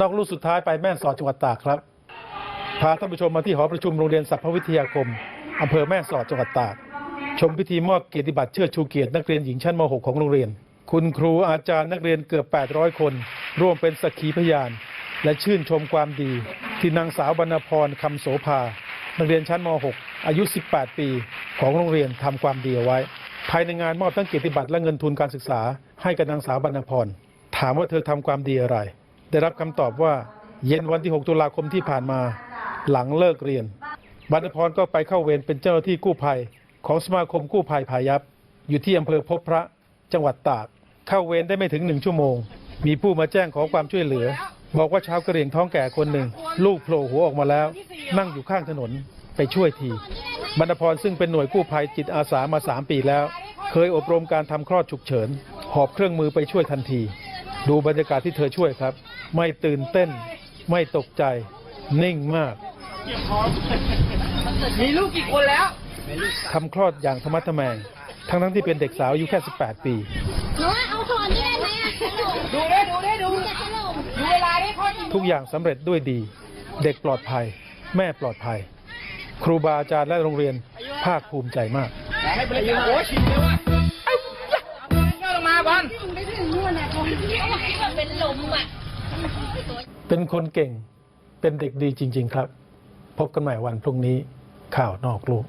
นอกลู่สุดท้ายไปแม่สอดจังหวัดตากครับ พาท่านผู้ชมมาที่หอประชุมโรงเรียนสัพพวิทยาคมอำเภอแม่สอดจังหวัดตาก ชมพิธีมอบเกียรติบัตรเชิดชูเกียรตินักเรียนหญิงชั้นม .6 ของโรงเรียน คุณครูอาจารย์นักเรียนเกือบ 800 คน ร่วมเป็นสักขีพยาน และชื่นชมความดี ที่นางสาวบรรณพรคำโสภา นักเรียนชั้นม .6 อายุ 18 ปี ของโรงเรียนทำความดีเอาไว้ ภายในงานมอบทั้งเกียรติบัตรและเงินทุนการศึกษา ให้กับนางสาวบรรณพรถามว่าเธอทำความดีอะไร ได้รับคำตอบว่าเย็นวันที่ 6 ตุลาคมที่ผ่านมาหลังเลิกเรียนบรรณพรก็ไปเข้าเวรเป็นเจ้าหน้าที่กู้ภัย ของสมาคมกู้ภัยพายัพอยู่ที่อำเภอพบพระจังหวัดตาก เข้าเวรได้ไม่ถึงหนึ่งชั่วโมง มีผู้มาแจ้งขอความช่วยเหลือ บอกว่าชาวกะเหรี่ยงท้องแก่คนหนึ่ง ลูกโผล่หัวออกมาแล้ว นั่งอยู่ข้างถนนไปช่วยทีบรรณพรซึ่งเป็นหน่วยกู้ภัยจิตอาสามาสามปีแล้ว เคยอบรมการทำคลอดฉุกเฉิน หอบเครื่องมือไปช่วยทันที ดูบรรยากาศที่เธอช่วยครับ ไม่ตื่นเต้น ไม่ตกใจ นิ่งมาก มีลูกกี่คนแล้วทำคลอดอย่างธรรมะทแมง ทั้งทั้งๆที่เป็นเด็กสาวอายุแค่ 18 ปีหนูว่าเอาถอนนี่ได้ไหมอะขนมดูได้ดูได้ดูขนมดูเวลาได้ข้อจริงทุกอย่างสำเร็จด้วยดี เด็กปลอดภัย แม่ปลอดภัย ครูบาอาจารย์และโรงเรียนภาคภูมิใจมากให้บริการโอ้ชิมเลยว่ะเอ้ยย่อลงมาบอลไม่ถึงนู่นน่ะคงแบบเป็นลมอะ เป็นคนเก่งเป็นเด็กดีจริงๆครับ พบกันใหม่วันพรุ่งนี้ข่าวนอกโลก